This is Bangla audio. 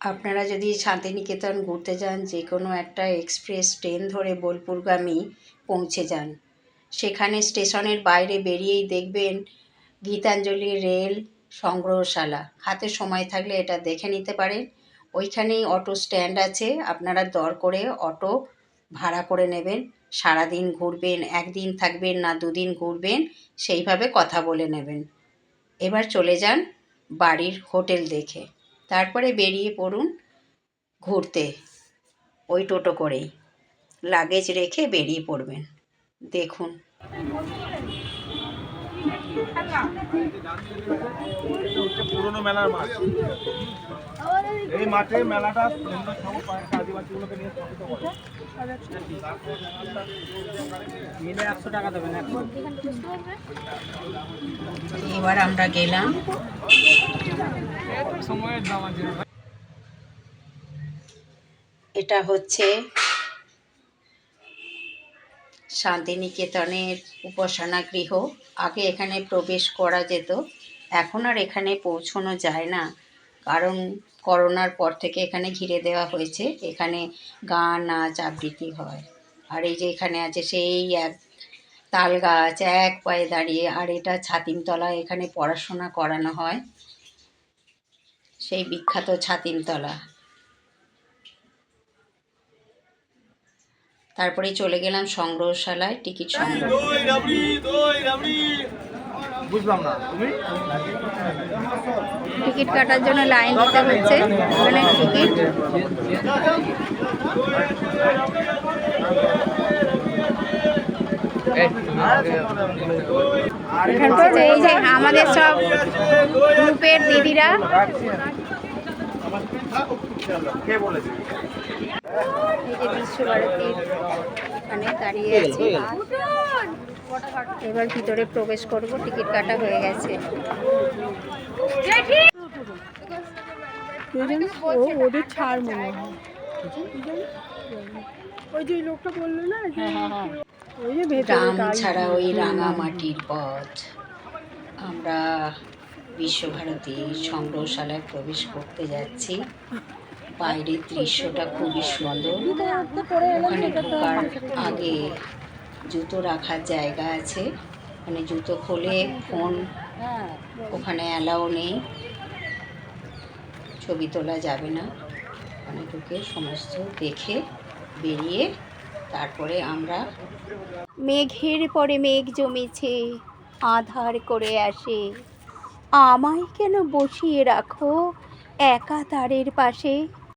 আপনারা যদি শান্তিনিকেতন ঘুরতে যান যে কোনো একটা এক্সপ্রেস ট্রেন ধরে বোলপুরগামী পৌঁছে যান। সেখানে স্টেশনের বাইরে বেরিয়েই দেখবেন গীতাঞ্জলি রেল সংগ্রহশালা। হাতে সময় থাকলে এটা দেখে নিতে পারেন। ওইখানেই অটো স্ট্যান্ড আছে, আপনারা দর করে অটো ভাড়া করে নেবেন। সারাদিন ঘুরবেন, একদিন থাকবেন না দুদিন ঘুরবেন, সেইভাবে কথা বলে নেবেন। এবার চলে যান বাড়ির হোটেল দেখে। তারপরে বেরিয়ে পড়ুন ঘুরতে ওই টোটো করেই। লাগেজ রেখে বেরিয়ে পড়বেন। দেখুন। পুরনো মেলার মাঠ। এই মাঠে মেলাটা সুন্দর সব কয়েকটা আদিবাসীগুলোকে নিয়ে স্থাপিত করে। মিলে একশো টাকা দেবেন এবার আমরা গেলাম। এটা হচ্ছে শান্তিনিকেতনের উপাসনা গৃহ। আগে এখানে প্রবেশ করা যেত, এখন আর এখানে পৌঁছানো যায় না। কারণ করোনার পর থেকে এখানে ঘিরে দেওয়া হয়েছে, এখানে গান, নাচ, আবৃত্তি হয়। আর এই যে এখানে আছে সেই এক তাল গাছ, এক পায়ে দাঁড়িয়ে, আর এটা ছাতিমতলা এখানে পড়াশোনা করানো হয়। সেই বিখ্যাত ছাতিমতলা তারপরে চলে গেলাম সংগ্রহশালায় টিকিট সংগ্রহ। বুঝলাম না তুমি? টিকিট কাটার জন্য লাইন দিতে হচ্ছে এখানে টিকিট। এই যে আমাদের সব গ্রুপের দিদিরা। এই যে বিশ্বভারতীর এখানে দাঁড়িয়ে আছে। এবার ভিতরে প্রবেশ করব টিকিট কাটা হয়ে গেছে। ওদের ছাড় মনে হয়। ওই যে লোকটা বলল না গ্রাম ছাড়া ওই রাঙামাটির পথ। আমরা বিশ্বভারতী সংগ্রহশালায় প্রবেশ করতে যাচ্ছি। বাইরের দৃশ্যটা খুবই সুন্দর। ওখানে ঢোকার আগে জুতো রাখার জায়গা আছে। মানে জুতো খোলে ফোন ওখানে অ্যালাও নেই। ছবি তোলা যাবে না। ওখানে ঢুকে সমস্ত দেখে বেরিয়ে তারপরে আমরা মেঘের পরে মেঘ জমেছে, আধার করে আসে। আমায় কেন বসিয়ে রাখো? একা তারের পাশে